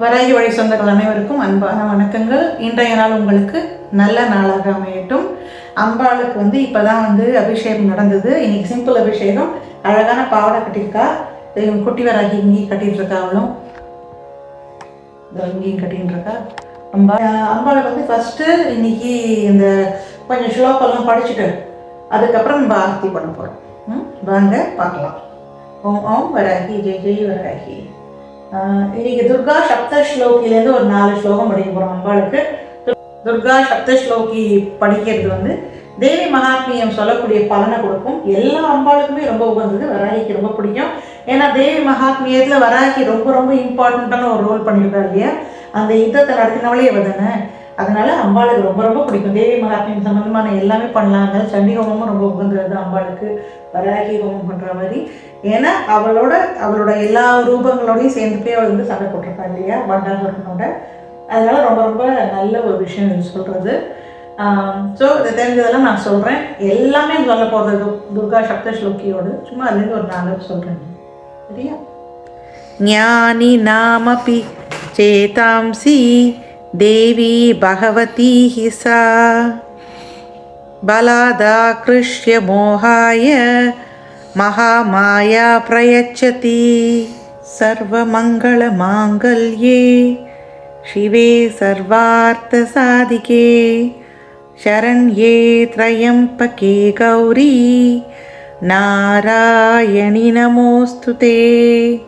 வராகி வழி சொந்தங்கள் அனைவருக்கும் அன்பான வணக்கங்கள். இன்றைய நாள் உங்களுக்கு நல்ல நாளாக அமையட்டும். அம்பாளுக்கு வந்து இப்போ தான் வந்து அபிஷேகம் நடந்தது. இன்னைக்கு சிம்பிள் அபிஷேகம். அழகான பாவடை கட்டியிருக்கா? குட்டி வராகி இங்கேயும் கட்டிட்டு இருக்கா அவளும் இங்கேயும் கட்டின்னு இருக்கா அம்பா அம்பாளை வந்து ஃபஸ்ட்டு இன்னைக்கு இந்த கொஞ்சம் ஸ்லோக்கெல்லாம் படிச்சுட்டு அதுக்கப்புறம் நம்ம ஆர்த்தி பண்ண போகிறோம் வாங்க பார்க்கலாம். ஓம் ஓம் வராகி ஜெய் ஜெய் வராகி. இன்னைக்கு துர்கா சப்த ஸ்லோகிலேருந்து ஒரு நாலு ஸ்லோகம் படிக்க போகிறோம் அம்பாளுக்கு. துர்கா சப்த ஸ்லோகி படிக்கிறது வந்து தேவி மகாத்மியம் சொல்லக்கூடிய பலனை கொடுக்கும். எல்லா அம்பாளுக்குமே ரொம்ப உகந்தது வராகிக்கு ரொம்ப பிடிக்கும். ஏன்னா தேவி மகாத்மியத்தில் வராகி ரொம்ப ரொம்ப இம்பார்ட்டண்ட்டான ஒரு ரோல் பண்ணியிருக்கா இல்லையா? அந்த யுத்தத்தை நடத்தினவளே இவ தானே. அதனால அம்பாளுக்கு ரொம்ப ரொம்ப பிடிக்கும். தேவி மகாத்மியம் சம்பந்தமான எல்லாமே பண்ணலாங்க. சண்டி ஹோமமும் ரொம்ப உகந்தது அம்பாளுக்கு. வராகி ஹோமம் பண்ணுற மாதிரி. ஏன்னா அவளோட அவளோட எல்லா ரூபங்களோடையும் சேர்ந்து போய் அவள் வந்து சண்டை போட்டிருப்பா இல்லையா? பண்டாசுரனோட அதனால ரொம்ப ரொம்ப நல்ல ஒரு விஷயம் இது சொல்கிறது ஸோ இதை தெரிஞ்சதெல்லாம் நான் சொல்கிறேன் எல்லாமே சொல்ல போகிறது துர்கா சப்த ஸ்லோக்கியோடு சும்மா அதுலேருந்து ஒரு நாலு சொல்கிறேன் சரியா? ஞானி நாமபி சேதாம்சி देवी भगवतीः सा। बलादाकृष्य मोहाय महामाया प्रयच्छति। सर्वमङ्गलमाङ्गल्ये शिवे सर्वार्थसाधिके। शरण्ये त्रयंपके गौरी नारायणि नमोऽस्तु ते।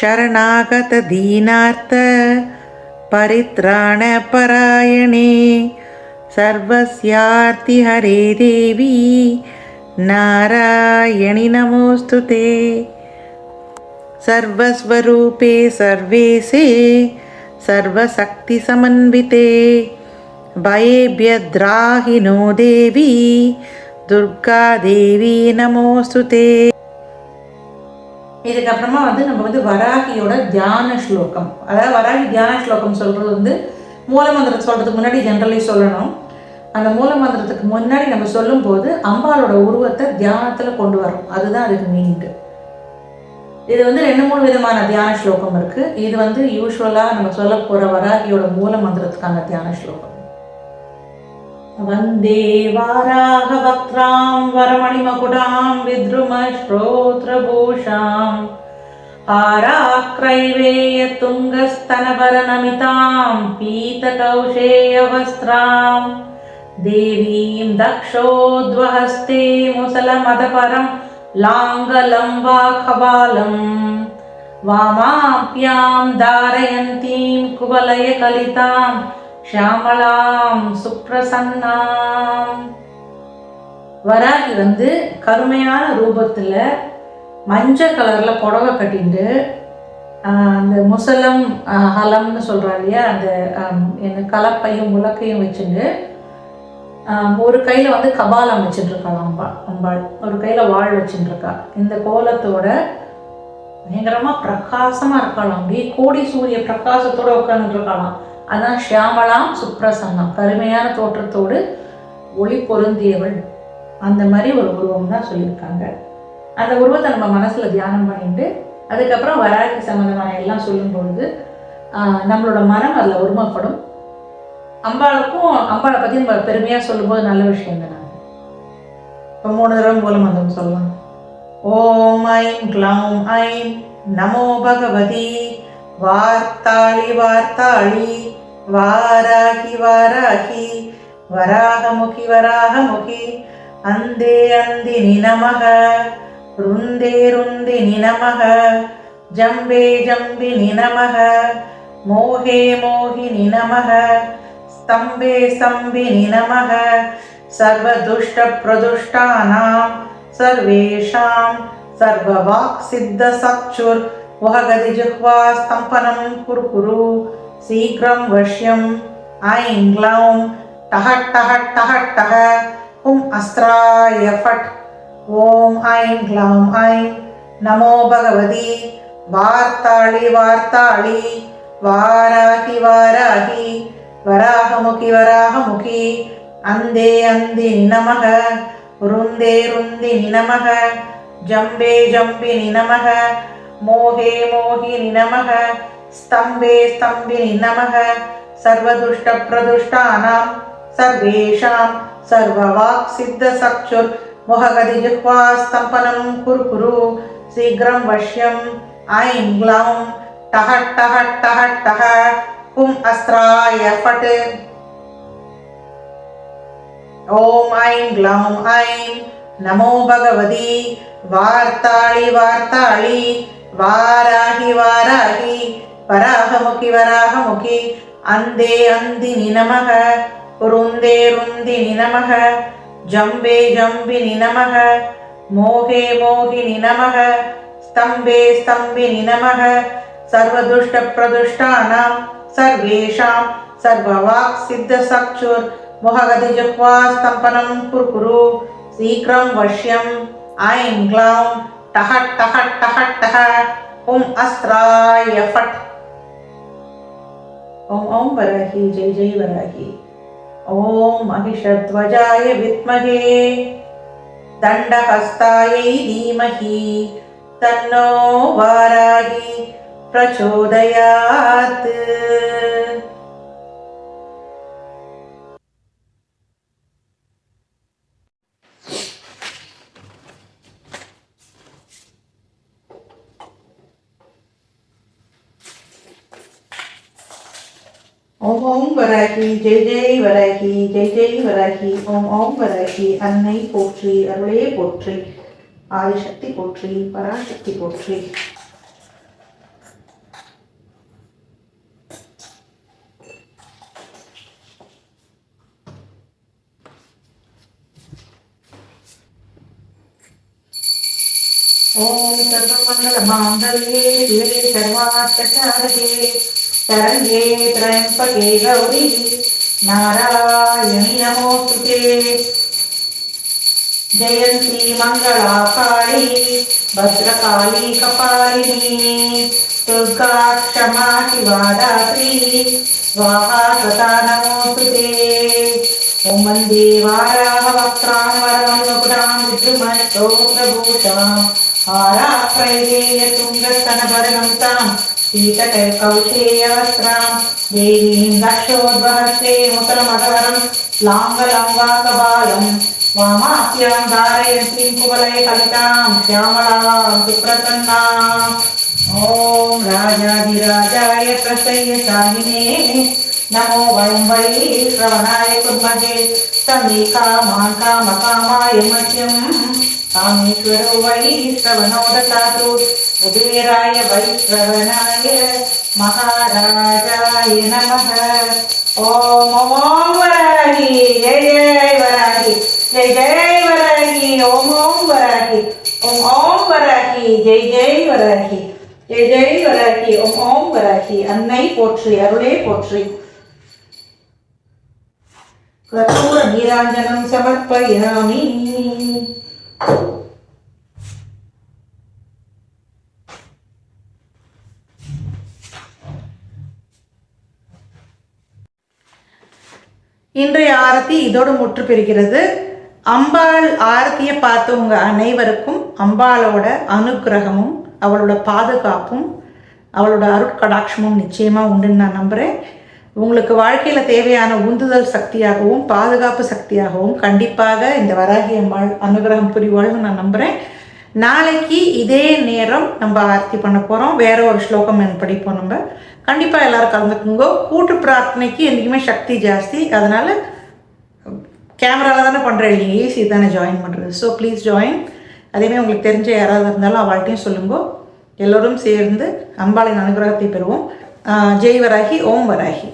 शरणागतदीनार्थ परित्राणपरायणे सर्वस्यार्तिहरे देवी नारायणि नमोऽस्तु ते सर्वस्वरूपे सर्वेसे सर्वशक्तिसमन्विते भयेभ्यद्राहि नो देवी दुर्गादेवी नमोऽस्तु ते இதுக்கப்புறமா வந்து நம்ம வந்து வராகியோட தியான ஸ்லோகம். அதாவது வராகி தியான ஸ்லோகம் சொல்கிறது வந்து மூலமந்திரம் சொல்கிறதுக்கு முன்னாடி ஜென்ரலி சொல்லணும். அந்த மூலமந்திரத்துக்கு முன்னாடி நம்ம சொல்லும்போது அம்பாளோட உருவத்தை தியானத்தில் கொண்டு வரோம் அதுதான் அதுக்கு மீனிங்கு இது வந்து ரெண்டு மூணு விதமான தியான ஸ்லோகம் இருக்குது இது வந்து யூஸ்வலாக நம்ம சொல்ல போகிற வராகியோட மூல மந்திரத்துக்கான தியான ஸ்லோகம். वन्दे वाराहवक्त्रां वरमणिमकुटां विद्रुमश्रोत्रभूषाम् हाराक्रैवेयतुङ्गस्तनभरनमितां पीतकौशेयवस्त्रां। देवीं दक्षोद्वहस्ते मुसलमदपरं लाङ्गलं खबालम् वामाप्यां धारयन्तीं कुवलयकलितां ஷியாமலாம் சுப்ரசன்னாம். வராகி வந்து கருமையான ரூபத்தில் மஞ்சள் கலரில் புடவை கட்டிட்டு அந்த முசலம் ஹலம்னு சொல்கிறா இல்லையா அந்த என்ன கலப்பையும் முளக்கையும் வச்சுட்டு ஒரு கையில் வந்து கபாலம் வச்சுட்டுருக்காள் அம்பா அம்பாள். ஒரு கையில் வாழ் வச்சுட்டுருக்கா. இந்த கோலத்தோட பயங்கரமாக பிரகாசமாக இருக்காளாம். அப்படியே கோடி சூரிய பிரகாசத்தோட உட்காந்துட்டு இருக்காளாம் அதான் ஷியாமலாம் சுப்ரசன்னம் கருமையான தோற்றத்தோடு ஒளி பொருந்தியவள். அந்த மாதிரி ஒரு உருவம் தான் சொல்லியிருக்காங்க. அந்த உருவத்தை நம்ம மனசில் தியானம் பண்ணிட்டு அதுக்கப்புறம் வராகி சம்மந்தமான எல்லாம் சொல்லும் பொழுது நம்மளோட மனம் அதில் ஒருமைப்படும். அம்பாளுக்கும் அம்பாளை பற்றி நம்ம பெருமையாக சொல்லும்போது நல்ல விஷயம் தானே இப்போ மூணு தடவை மூலம் மந்திரம் சொல்லலாம். ஓம் ஐம் க்ளௌம் ஐம் நமோ பகவதி. வார்த்தாளி வார்த்தாளி. வாராகி வாராகி வராகமுகி வராகமுகி அந்தே அந்தினி நமக ருந்தே ருந்தினி நமக ஜம்பே ஜம்பினி நமக மோகே மோகினி நமக ஸ்தம்பே ஸ்தம்பினி நமக सर्वदुष्टप्रदुष्टानां सर्वेषां सर्ववाक्सिद्धसक्षुर् वहगदिजिह्वा स्तम्भनं कुरु कुरु சீக்கிரம் வஷ்யம். ஐம் க்ளௌம் டஹ டஹ டஹ டஹ. ஹும் அஸ்திராய ஃபட். ஓம் ஐம் க்ளௌம் ஐம் நமோ பகவதி. வார்த்தாளி வார்த்தாளி. வாராகி வாராகி. வராகமுகி வராகமுகி. அந்தே அந்தி நமக ருந்தே ருந்தி நமக ஜம்பே ஜம்பி நமக மோகே மோகி நமக स्तम्भे स्तम्भिनि नमः सर्वदुष्टप्रदुष्टानां सर्वेषां सर्ववाक्सिद्धचक्षुर्मुहगदिजिह्वास्तम्पनं कुरु कुरु शीघ्रं वश्यम् ऐं ग्लौं टः टः टः टः हुम् अस्त्राय फट् ॐ ऐं ग्लौं ऐं नमो भगवती वार्ताळि वार्ताळि वाराहि वाराहि வராகமுகி வராகமுகி. அந்தே அந்தி நினமக ருந்தே ருந்தி நினமக ஜம்பே ஜம்பி நினமக மோகே மோகி நினமக ஸ்தம்பே ஸ்தம்பி நினமக சர்வதுஷ்ட பிரதுஷ்டானாம். சர்வேஷாம். சர்வவாக் சித்த சக்ஷுர். முககதி ஜுஹ்வா ஸ்தம்பனம் குர்குரு. சீக்கிரம் வஷ்யம். ஐம் டஹட் டஹட் டஹட் டஹ. உம் அஸ்ராய ஃபட். ஓம் ஓம் வராகி ஜெய் ஜெய் வராகி ஓம் மகிஷத்வஜாய வித்மகே தண்டஹஸ்தாயை தீமஹி தன்னோ வாராகி பிரச்சோதயாத் ஜெய் ஜெய் வராகி ஜெய் ஜெய் வராகி ஓம் ஓம் வராகி அன்னை போற்றி அருளே போற்றி ஆதிசக்தி போற்றி பராசக்தி போற்றி ஓம் சர்வமங்கலமாங்கல்யே சிவே சர்வார்த்தசாரகே शरण्ये त्र्यम्बके गौरी नारायणि नमोऽस्तुते जयन्ती मङ्गलाकाली भद्रकाली कपालिनी दुर्गा क्षमा शिवा दात्री स्वाहा सदा नमोऽस्तुते ॐ वन्दे वाराहवक्त्रां वरामकुटां विद्रुमस्तोत्रभूषां हाराप्रैवेय तुङ्गस्तनभरणं ताम् शीतकौशेयवस्त्रां देवीं दक्षोद्वहस्ते मुसलमधवरं लाङ्गलं वाकबालं वामाप्यां धारयन्तीं कुवलय कलितां श्यामलां सुप्रसन्नाम् ॐ राजाधिराजाय प्रसय्यशालिने नमो वयं वै श्रवणाय कुर्महे समे कामान् कामकामाय मह्यं कामेश्वरो वै श्रवणो ददातु कुबेराय वैश्रवणाय महाराजाय नमः। ओम ओम वराही, जय जय वराही, जय जय वराही, ओम ओम वराही, ओम ओम वराही, जय जय वराही, जय जय वराही, ओम ओम वराही अन्नै अरुणे अरुळे पोट्रि कर्पूरनीराञ्जनं समर्पयामि இன்றைய ஆரத்தி இதோடு முற்று பெறுகிறது அம்பாள் ஆரத்தியை பார்த்தவங்க அனைவருக்கும் அம்பாளோட அனுக்கிரகமும் அவளோட பாதுகாப்பும் அவளோட அருட்கடாட்சமும் நிச்சயமாக உண்டுன்னு நான் நம்புகிறேன் உங்களுக்கு வாழ்க்கையில் தேவையான உந்துதல் சக்தியாகவும் பாதுகாப்பு சக்தியாகவும் கண்டிப்பாக இந்த வராகி அம்பாள் அனுகிரகம் புரிவாள்னு நான் நம்புகிறேன் நாளைக்கு இதே நேரம் நம்ம ஆர்த்தி பண்ண போகிறோம் வேற ஒரு ஸ்லோகம் படிப்போம் நம்ம. கண்டிப்பாக எல்லோரும் கலந்துக்குங்க. கூட்டு பிரார்த்தனைக்கு என்றைக்குமே சக்தி ஜாஸ்தி. அதனால் கேமராவில் தானே பண்ணுறேன் இல்லைங்க ஈஸி தானே ஜாயின் பண்ணுறது ஸோ ப்ளீஸ் ஜாயின் அதேமாதிரி உங்களுக்கு தெரிஞ்ச யாராவது இருந்தாலும் அவள்கிட்டையும் சொல்லுங்க. எல்லோரும் சேர்ந்து அம்பாளின் அனுகிரகத்தை பெறுவோம். ஜெய் வராகி ஓம் வராகி.